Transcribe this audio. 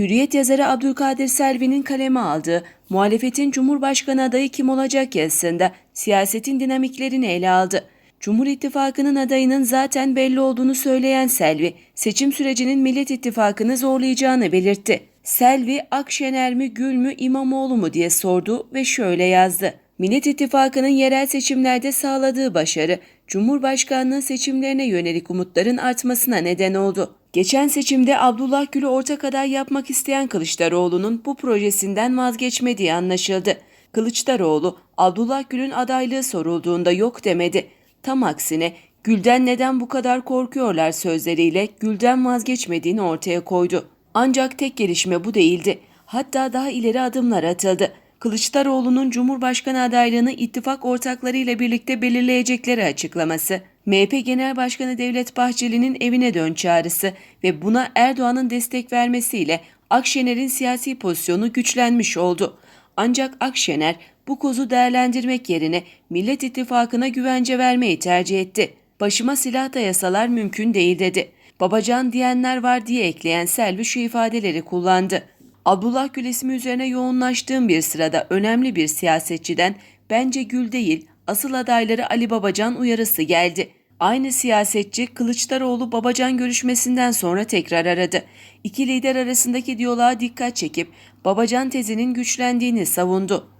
Hürriyet yazarı Abdülkadir Selvi'nin kaleme aldığı muhalefetin Cumhurbaşkanı adayı kim olacak yazısında siyasetin dinamiklerini ele aldı. Cumhur İttifakı'nın adayının zaten belli olduğunu söyleyen Selvi, seçim sürecinin Millet İttifakı'nı zorlayacağını belirtti. Selvi, Akşener mi Gül mü İmamoğlu mu diye sordu ve şöyle yazdı. Millet İttifakı'nın yerel seçimlerde sağladığı başarı, Cumhurbaşkanlığı seçimlerine yönelik umutların artmasına neden oldu. Geçen seçimde Abdullah Gül'ü ortak aday yapmak isteyen Kılıçdaroğlu'nun bu projesinden vazgeçmediği anlaşıldı. Kılıçdaroğlu, Abdullah Gül'ün adaylığı sorulduğunda yok demedi. Tam aksine Gül'den neden bu kadar korkuyorlar sözleriyle Gül'den vazgeçmediğini ortaya koydu. Ancak tek gelişme bu değildi. Hatta daha ileri adımlar atıldı. Kılıçdaroğlu'nun Cumhurbaşkanı adaylığını ittifak ortaklarıyla birlikte belirleyecekleri açıklaması, MHP Genel Başkanı Devlet Bahçeli'nin evine dön çağrısı ve buna Erdoğan'ın destek vermesiyle Akşener'in siyasi pozisyonu güçlenmiş oldu. Ancak Akşener bu kozu değerlendirmek yerine Millet İttifakı'na güvence vermeyi tercih etti. Başıma silah dayasalar mümkün değil dedi. Babacan diyenler var diye ekleyen Selvi şu ifadeleri kullandı. Abdullah Gül ismi üzerine yoğunlaştığım bir sırada önemli bir siyasetçiden bence Gül değil asıl adayları Ali Babacan uyarısı geldi. Aynı siyasetçi Kılıçdaroğlu Babacan görüşmesinden sonra tekrar aradı. İki lider arasındaki diyaloğa dikkat çekip Babacan tezinin güçlendiğini savundu.